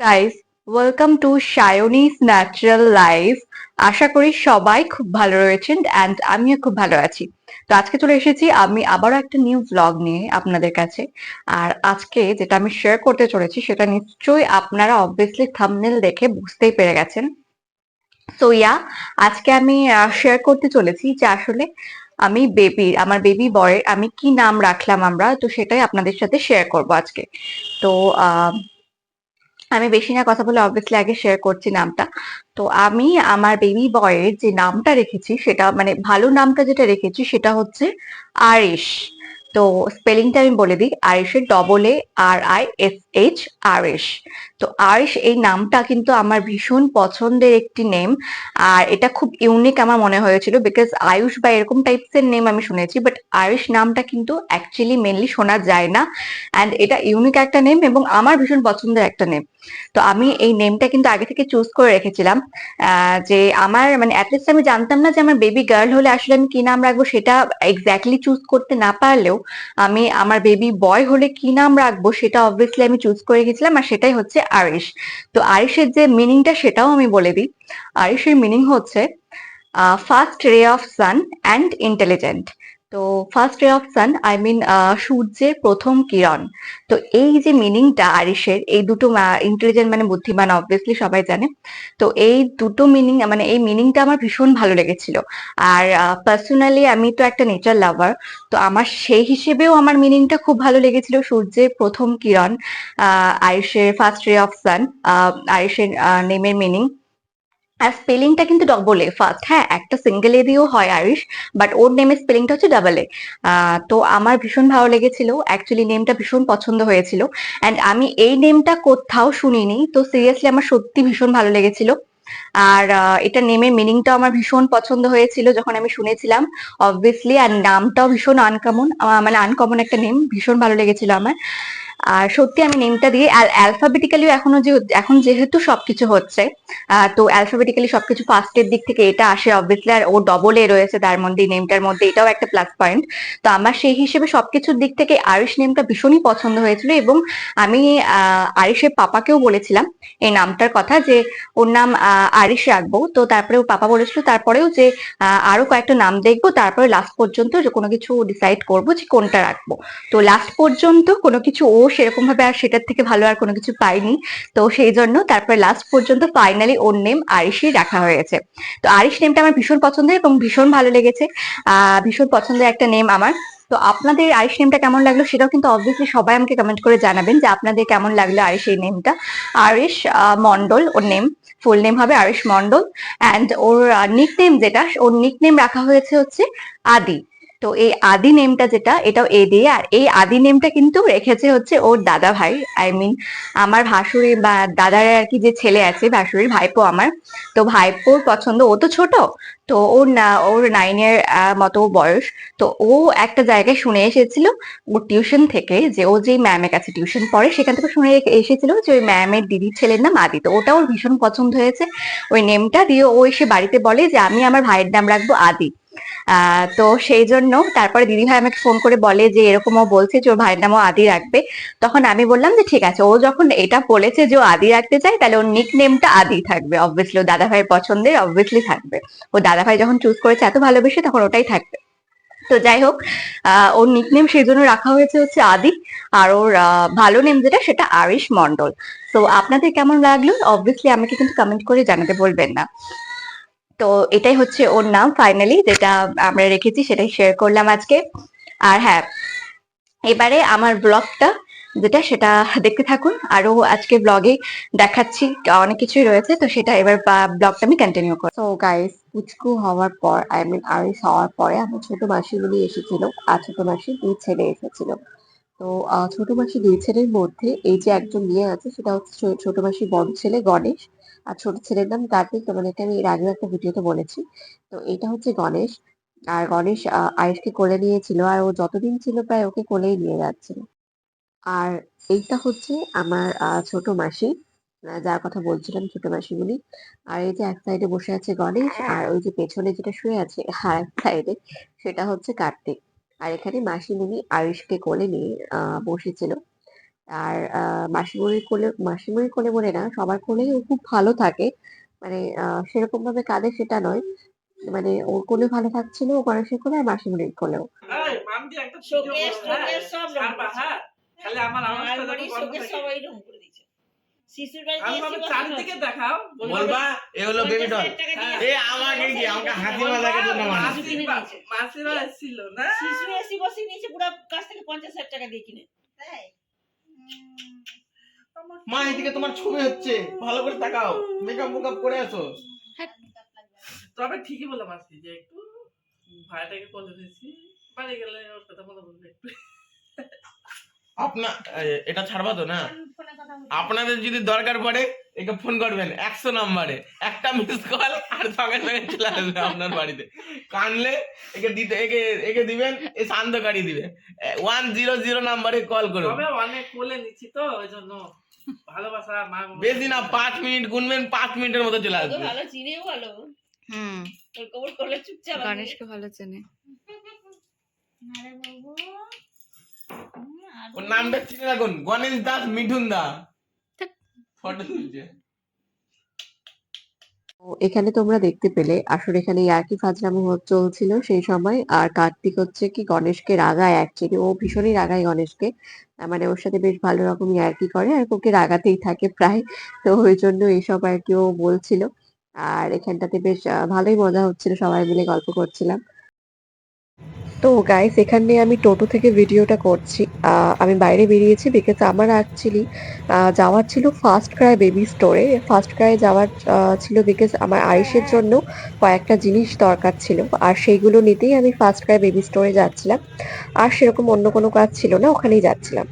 Guys welcome to Sayani's natural life আশা করি সবাই খুব ভালো রয়েছেন অ্যান্ড আমিও খুব ভালো আছি। তো আজকে চলে এসেছি আমি আবারও একটা নিউ ব্লগ নিয়ে আপনাদের কাছে। আর আজকে যেটা আমি শেয়ার করতে চলেছি সেটা নিশ্চয়ই আপনারা অবভিয়াসলি থাম্বনেল দেখে বুঝতেই পেরে গেছেন। সো ইয়া আজকে আমি শেয়ার করতে চলেছি যে আসলে আমি বেবি আমার বেবি বয়ের আমি কি নাম রাখলাম আমরা? তো সেটাই আপনাদের সাথে শেয়ার করব আজকে। তো আমি বেশি না কথা বলে অবভিয়াসলি আগে শেয়ার করছি নামটা। তো আমি আমার বেবি বয়ের যে নামটা রেখেছি, সেটা মানে ভালো নামটা যেটা রেখেছি, সেটা হচ্ছে আরিশ। তো স্পেলিংটা আমি বলে দিই আরিশের double A R I S H Arish তো আরিশ এই নামটা কিন্তু আমার ভীষণ পছন্দের একটি নেম আর এটা খুব ইউনিক আমার মনে হয়েছিল বিকজ আয়ুষ বা এরকম টাইপস এর নেম আমি শুনেছি বাট আয়ুষ নামটা কিন্তু অ্যাকচুয়ালি মেনলি শোনা যায় না। অ্যান্ড এটা ইউনিক একটা নেম এবং আমার ভীষণ পছন্দের একটা নেম তো আমি এই নেমটা কিন্তু আগে থেকে চুজ করে রেখেছিলাম যে আমার মানে অ্যাটলিস্ট আমি জানতাম না যে আমার বেবি গার্ল হলে আসলে আমি কি নাম রাখব, সেটা এক্স্যাক্টলি চুজ করতে না পারলেও আমি, আমার বেবি বয় হলে কি নাম রাখব সেটা অবভিয়াসলি আমি চুজ করে গেছিলাম আর সেটাই হচ্ছে আরিশ। তো আরিশের যে মিনিংটা সেটাও আমি বলে দিই। আরিশের মিনিং হচ্ছে first ray of sun and intelligent তো first ray of sun I mean সূর্যের প্রথম কিরণ। তো এই যে মিনিংটা আরিশের এই দুটো ইন্টেলিজেন্ট মানে বুদ্ধিমান অবভিয়াসলি সবাই জানে। তো এই দুটো মিনিং মানে এই মিনিংটা আমার ভীষণ ভালো লেগেছিল। আর পার্সোনালি আমি তো একটা নেচার লাভার তো আমার সেই হিসেবেও আমার মিনিংটা খুব ভালো লেগেছিল সূর্যের প্রথম কিরণ আয়ুষের ফার্স্ট রে অফ সান আয়ুষের নেমের মিনিং আর স্পেলিংটা কিন্তু ডবল এ ফার্স্ট হ্যাঁ একটা সিঙ্গেল এ দিয়েও হয় আয়ুষ বাট ওর নেমের স্পেলিংটা হচ্ছে ডাবল এ তো আমার ভীষণ ভালো লেগেছিল। অ্যাকচুয়ালি নেমটা ভীষণ পছন্দ হয়েছিল। অ্যান্ড আমি এই নেমটা কোথাও শুনিনি। তো সিরিয়াসলি আমার সত্যি ভীষণ ভালো লেগেছিল। আর এটা নেমের মিনিংটাও আমার ভীষণ পছন্দ হয়েছিল যখন আমি শুনেছিলাম। অবভিয়াসলি আর নামটাও ভীষণ আনকমন মানে আনকমন একটা নেম ভীষণ ভালো লেগেছিল আমার। আর সত্যি আমি নেমটা দিয়ে, আর অ্যালফাবেটিক্যালিও এখনও যে এখন যেহেতু সবকিছু হচ্ছে তো অ্যালফাবেটিক্যালি সবকিছু ফার্স্টের দিক থেকে এটা আসে obviously R O double A রয়েছে, তার মধ্যে নেমটার মধ্যে, এটাও একটা প্লাস পয়েন্ট তো আমার সেই হিসেবে সবকিছুর দিক থেকে আরিশ নেমটা ভীষণই পছন্দ হয়েছিল এবং আমি আরিশের পাপাকেও বলেছিলাম এই নামটার কথা যে, ওর নাম আরিশ রাখব। তো তারপরে ওর পাপা বলেছিল, তারপরেও যে আরও কয়েকটা নাম দেখব, তারপরে লাস্ট পর্যন্ত যে কোনো কিছু ডিসাইড করব যে কোনটা রাখব। তো লাস্ট পর্যন্ত কোনো কিছু ও সেরকম ভাবে আর সেটার থেকে ভালো আর কোনো কিছু পাইনি। তো সেই জন্য তারপরে লাস্ট পর্যন্ত ফাইনালি ওর নেম আরিশই রাখা হয়েছে। তো আরিশ নেমটা আমার ভীষণ পছন্দের এবং ভীষণ ভালো লেগেছে। ভীষণ পছন্দের একটা নেম আমার। তো আপনাদের আরিশ নেমটা কেমন লাগল সেটাও কিন্তু অবভিয়াসলি সবাই আমাকে কমেন্ট করে জানাবেন যে আপনাদের কেমন লাগল আরিশ এই নেমটা আরিশ মন্ডল ওর নেম ফুল নেম হবে Arish Mondal and or nick name যেটা, ওর নিক নেম রাখা হয়েছে হচ্ছে আদি। তো এই আদি নেমটা যেটা, এটাও এ দিয়ে, আর এই আদি নেমটা কিন্তু রেখেছে হচ্ছে ওর দাদা ভাই। আই মিন আমার ভাসুরি বা, দাদার আর কি যে ছেলে আছে, ভাসুরির ভাইপো আমার। তো ভাইপোর পছন্দ, ও তো ছোট, তো ওর না, ওর নাইনের মতো বয়স। তো ও একটা জায়গায় শুনে এসেছিল ওর টিউশন থেকে যে ও যে ম্যামের কাছে টিউশন পড়ে, সেখান থেকে শুনে এসেছিল যে ওই ম্যামের দিদির ছেলের নাম আদি। তো ওটা ওর ভীষণ পছন্দ হয়েছে, ওই নেমটা দিয়ে ও এসে বাড়িতে বলে যে, আমি আমার ভাইয়ের নাম রাখব আদি। তো সেই জন্য তারপরে দিদি ভাই আমাকে ফোন করে বলে যে, এরকম ও বলছে যে, ওর ভাইয়ের নামও আদি রাখবে। তখন আমি বললাম যে, ঠিক আছে, ও যখন এটা বলেছে যে, ও আদি রাখতে চায়, তাহলে ওর নিক নেমটা আদি থাকবে অবভিয়াসলি ও দাদা ভাইয়ের পছন্দের অবভিয়াসলি থাকবে। ও দাদা ভাই যখন চুজ করেছে, এত ভালোবেসে, তখন ওটাই থাকবে। তো যাই হোক ওর নিক নেম সেই জন্য রাখা হয়েছে হচ্ছে আদি, আর ওর ভালো নেম যেটা, সেটা আরিশ মন্ডল তো আপনাদের কেমন লাগল? অবভিয়াসলি আমাকে কিন্তু কমেন্ট করে জানাতে বলবেন না। তো এটাই হচ্ছে ওর নাম ফাইনালি যেটা আমরা রেখেছি, সেটাই শেয়ার করলাম আজকে। আর হ্যাঁ এবারে আমার ব্লগটা যেটা, সেটা দেখতে থাকুন। আরও আজকে ব্লগে দেখাচ্ছি, অনেক কিছুই রয়েছে, তো সেটা এবার ব্লগটা আমি কন্টিনিউ করব। তো গাইস পুচকু হওয়ার পর আই মিন আরিস হওয়ার পরে আমার ছোট মাসিগুলি এসেছিল, আর ছোট মাসি দুই ছেলে এসেছিল। তো ছোট মাসি দুই ছেলের মধ্যে এই যে একজন মেয়ে আছে, সেটা হচ্ছে ছোট মাসির বড় ছেলে গণেশ। আর ছোট ছেলের নাম কার্তিক তোমাদেরকে আমি এর আগেও একটা ভিডিওতে বলেছি। তো এটা হচ্ছে গণেশ। আর গণেশ আয়ুষকে কোলে নিয়েছিল আর ও যতদিন ছিল প্রায় ওকে কোলেই নিয়ে যাচ্ছিল। আর এইটা হচ্ছে আমার ছোট মাসি। যার কথা বলছিলাম ছোট মাসিমণি। আর এই যে এক সাইডে বসে আছে গণেশ আর ওই যে পেছনে যেটা শুয়ে আছে আর এক সাইডে সেটা হচ্ছে কার্তিক। আর এখানে মাসিমণি আয়ুষকে কোলে নিয়ে আহ বসেছিল। আর মাসিমণির কোলে মাসিমণির কোলে বলে না সবার কোলেই ও খুব ভালো থাকে মানে আহ, সেরকম ভাবে কাঁদে সেটা নয় মানে ওর কোলে ভালো থাকছিল ও গণেশের কোলে আর মাসিমণির কোলেও হ্যাঁ? হ্যাঁ? আছে। দেখাও বলবা এ হলো বেবি ডল আমাকে কি? আমাকে জন্য। মাসিরা এসেছিল না শিশু এসে বসে নিয়েছে পুরো কাছ থেকে পঞ্চাশ হাজার টাকা দিয়ে কিনে তাই মা এদিকে তোমার ছবি হচ্ছে। ভালো করে তাকাও। মেকআপ মেকআপ করে আছো তবে ঠিকই বলে মাসি যে একটু ভাইটাকে কোলে দিয়েছি। বাড়ি গেলে ওর কথা মনে বলবে একটু। আপনা এটা ছাড়বা তো না। আপনাদের যদি দরকার পড়ে একে ফোন করবেন একশো নম্বরে। একটা মিস কল আর সঙ্গে সঙ্গে চলে আসবে আপনার বাড়িতে। কানলে একে দিতে একে একে দিবেন এ শান্ত গাড়ি দিবে। ওয়ান জিরো জিরো নাম্বারে কল করুন। তবে অনেক কোলে নিচ্ছি তো ওই জন্য ভালোবাসা মা বেশি না পাঁচ মিনিট গুনবেন পাঁচ মিনিটের মতো চলে আসবে। ভালো চিনেও ভালো। হুম। কবর করলে চুপচাপ গণেশকে ভালো চেনে। আরে বাবু। ওর নামটা চিনে রাখুন গণেশ দাস মিঠুন দা ফটো তুলছে। এখানে তোমরা দেখতে পেলে আসলে এখানে ইয়ার্কি ফাজলামো হ- চলছিল সেই সময় আর কার্তিক হচ্ছে কি গণেশকে রাগায় অ্যাকচুয়ালি ও ভীষণই রাগায় গণেশকে। মানে ওর সাথে বেশ ভালো রকম ইয়ার্কি করে আর ওকে রাগাতেই থাকে প্রায়। তো ওই জন্য এইসব আর কি ও বলছিল। আর এখানটাতে বেশ ভালোই মজা হচ্ছিল সবাই মিলে গল্প করছিলাম। তো গাইস এখানে আমি টোটো থেকে ভিডিওটা করছি। আমি বাইরে বেরিয়েছি বিকজ আমার অ্যাকচুয়ালি যাওয়ার ছিল ফার্স্ট ক্রাই বেবি স্টোরে ফার্স্ট ক্রাই যাওয়ার ছিল বিকজ আমার আয়ুষের জন্য কয়েকটা জিনিস দরকার ছিল। আর সেইগুলো নিতেই আমি ফার্স্ট ক্রাই বেবি স্টোরে যাচ্ছিলাম। আর সেরকম অন্য কোনো কাজ ছিল না, ওখানেই যাচ্ছিলাম।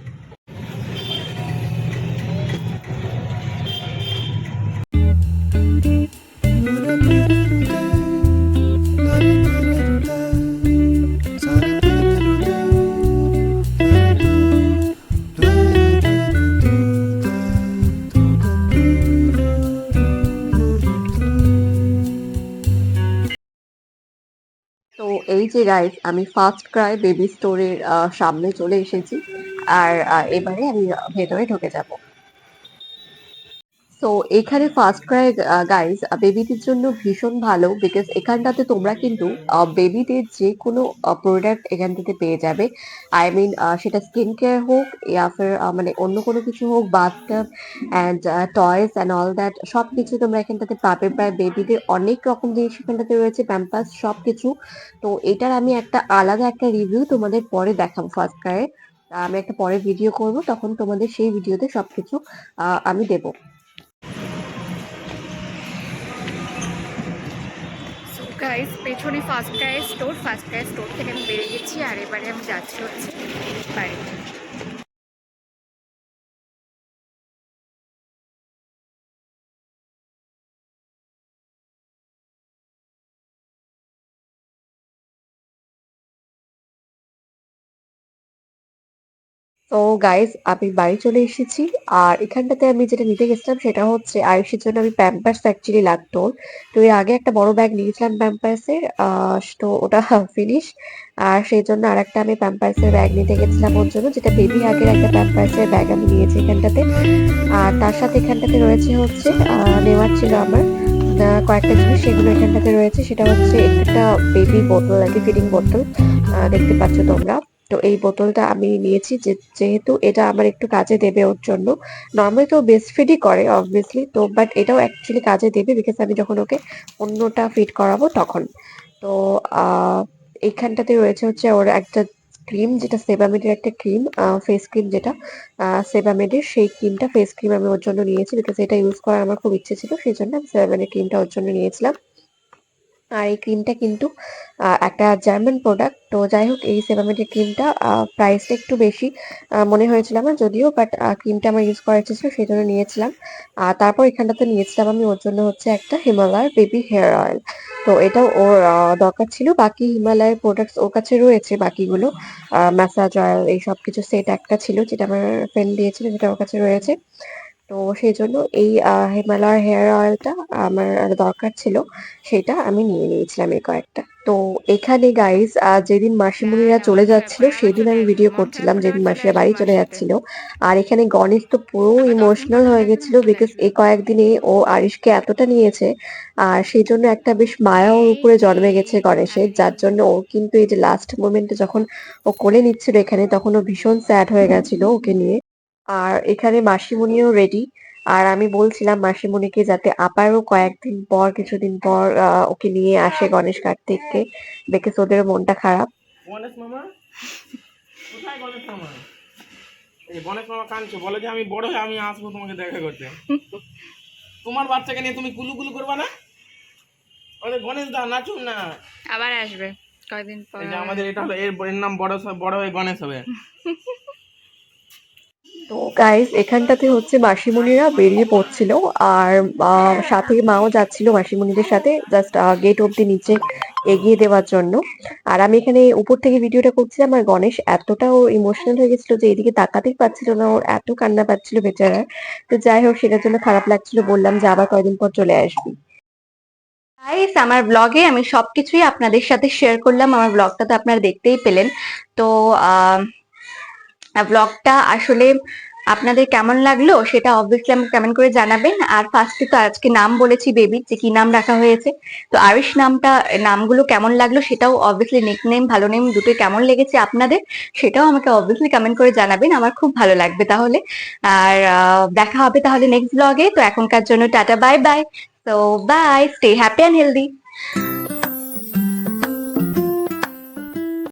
এই যে গাইস আমি ফার্স্ট ক্রাই বেবি স্টোরের সামনে চলে এসেছি। আর এবারে আমি ভেতরে ঢুকে যাব। তো এখানে ফার্স্ট ক্রাই গাইস বেবিদের জন্য ভীষণ ভালো বিকজ এখানটাতে তোমরা কিন্তু বেবিদের যে কোনো প্রোডাক্ট এখান থেকে পেয়ে যাবে। আই মিন সেটা স্কিন কেয়ার হোক ইয়া ফের মানে অন্য কোনো কিছু হোক bathtub and toys and all that সব কিছু তোমরা এখানটাতে পাবে। প্রায় বেবিদের অনেক রকম জিনিস এখানটাতে রয়েছে প্যাম্পাস সব কিছু তো এটার আমি একটা আলাদা একটা রিভিউ তোমাদের পরে দেখাবো ফার্স্ট ক্রাইয়ে আমি একটা পরে ভিডিও করব তখন তোমাদের সেই ভিডিওতে সবকিছু আহ, আমি দেবো। গাইস পেছনে ফার্স্ট গায়ে স্টোর ফার্স্ট গায়ে স্টোর থেকে আমি বেরিয়ে গেছি আর এবারে আমি যাচ্ছি হচ্ছে বাড়িতে। তো গাইজ আমি বাড়ি চলে এসেছি। আর এখানটাতে আমি যেটা নিতে গেছিলাম সেটা হচ্ছে আয়ুষের জন্য আমি প্যাম্পার্স অ্যাকচুয়ালি লাগতো। তো এর আগে একটা বড় ব্যাগ নিয়েছিলাম প্যাম্পার্সের তো ওটা ফিনিশ আর সেই জন্য আর একটা আমি প্যাম্পার্সের ব্যাগ নিতে গেছিলাম ওর জন্য, যেটা বেবি আগের একটা প্যাম্পার্সের ব্যাগ আমি নিয়েছি এখানটাতে। আর তার সাথে এখানটাতে রয়েছে হচ্ছে নেওয়ার ছিল আমার। কয়েকটা জিনিস সেগুলো এখানটাতে রয়েছে। সেটা হচ্ছে একটা বেবি বোতল আর কি ফিডিং বোতল দেখতে পাচ্ছ তোমরা। তো এই বোতলটা আমি নিয়েছি যে, যেহেতু এটা আমার একটু কাজে দেবে ওর জন্য। নর্মালি তো বেস্ট ফিডই করে অবভিয়াসলি তো বাট এটাও অ্যাকচুয়ালি কাজে দেবে বিকজ আমি যখন ওকে অন্যটা ফিট করাবো তখন। তো এইখানটাতে রয়েছে হচ্ছে ওর একটা ক্রিম যেটা সেবামেডের একটা ক্রিম ফেস ক্রিম যেটা সেবামেডের সেই ক্রিমটা ফেস ক্রিম আমি ওর জন্য নিয়েছি বিকজ এটা ইউজ করার আমার খুব ইচ্ছে ছিল, সেই জন্য আমি সেবামেডের ক্রিমটা ওর জন্য নিয়েছিলাম। আর এই ক্রিমটা কিন্তু একটা জার্মান প্রোডাক্ট তো যাই হোক, এই সেবামেডের ক্রিমটা প্রাইসটা একটু বেশি মনে হয়েছিল আমার যদিও বাট ক্রিমটা আমার ইউজ করার ইচ্ছে সেই জন্য নিয়েছিলাম। আর তারপর এখানটাতে নিয়েছিলাম আমি, ওর জন্য হচ্ছে একটা হিমালয়ার বেবি হেয়ার অয়েল তো এটাও ওর দরকার ছিল, বাকি হিমালয়ের প্রোডাক্টস ওর কাছে রয়েছে, বাকিগুলো ম্যাসাজ অয়েল এই সব কিছু সেট একটা ছিল, যেটা আমার ফ্রেন্ড দিয়েছিল, যেটা ওর কাছে রয়েছে। তো সেই জন্য এই হিমালয়ার হেয়ার অয়েলটা আমার দরকার ছিল সেটা আমি নিয়ে নিয়েছিলাম এই কয়েকটা। তো এখানে গাইজ যেদিন মাসিমণিরা চলে যাচ্ছিল সেদিন আমি ভিডিও করছিলাম যেদিন মাসিরা বাড়ি চলে যাচ্ছিল। আর এখানে গণেশ তো পুরো ইমোশনাল হয়ে গেছিল বিকজ এই কয়েকদিনে ও আরিশকে এতটা নিয়েছে আর সেই জন্য একটা বেশ মায়া ওর উপরে জন্মে গেছে গণেশের যার জন্য ও কিন্তু এই যে লাস্ট মোমেন্টে যখন ও কোলে নিচ্ছিল এখানে তখন ও ভীষণ স্যাড হয়ে গেছিল ওকে নিয়ে। আর এখানে মাসিমণিও রেডি আর আমি বলছিলাম মাসিমণিকে যাতে আবারও কয়েকদিন পর কিছুদিন পর আহ, ওকে নিয়ে আসে গণেশ কার্তিককে বিকজ ওদের মনটা খারাপ। গণেশ মামা? কোথায় গণেশ মামা? এই গণেশ মামা কাঁদছে বলে যে আমি বড় হয়ে আমি আসব তোমাকে দেখা করতে। তোমার বাচ্চাকে নিয়ে তুমি কুলু কুলু করবা না? গণেশ দা নাচুন না। আবার আসবে পর। আমাদের এটা হলো এর এর নাম বড় স- বড় হয়ে গণেশ হবে। তো গাইজ এখানটাতে হচ্ছে মাসিমণিরা বেরিয়ে পড়ছিল আর আহ, সাথে মাও যাচ্ছিল মাসিমণিদের সাথে জাস্ট গেট অব্দি নিচে এগিয়ে দেওয়ার জন্য। আর আমি এখানে উপর থেকে ভিডিওটা করছিলাম আর গণেশ এতটা ও ইমোশনাল হয়ে গেছিল যে এদিকে তাকাতেই পাচ্ছিল না ওর এত কান্না পাচ্ছিল বেচারা। তো যাই হোক সেটার জন্য খারাপ লাগছিল বললাম যে আবার কয়দিন পর চলে আসবি। গাইস আমার ব্লগে আমি সবকিছুই আপনাদের সাথে শেয়ার করলাম আমার ব্লগটা তো আপনারা দেখতেই পেলেন। তো ব্লগটা আসলে আপনাদের কেমন লাগল সেটা অবভিয়াসলি আমাকে কেমন করে জানাবেন। আর ফার্স্টে তো আজকে নাম বলেছি বেবি যে কি নাম রাখা হয়েছে। তো আয়ুষ নামটা নামগুলো কেমন লাগল সেটাও অবভিয়াসলি নিক নেম ভালো নেম দুটোই কেমন লেগেছে আপনাদের সেটাও আমাকে অবভিয়াসলি কমেন্ট করে জানাবেন আমার খুব ভালো লাগবে তাহলে। আর দেখা হবে তাহলে নেক্সট ব্লগে তো এখনকার জন্য tata bye bye So bye, stay happy and healthy.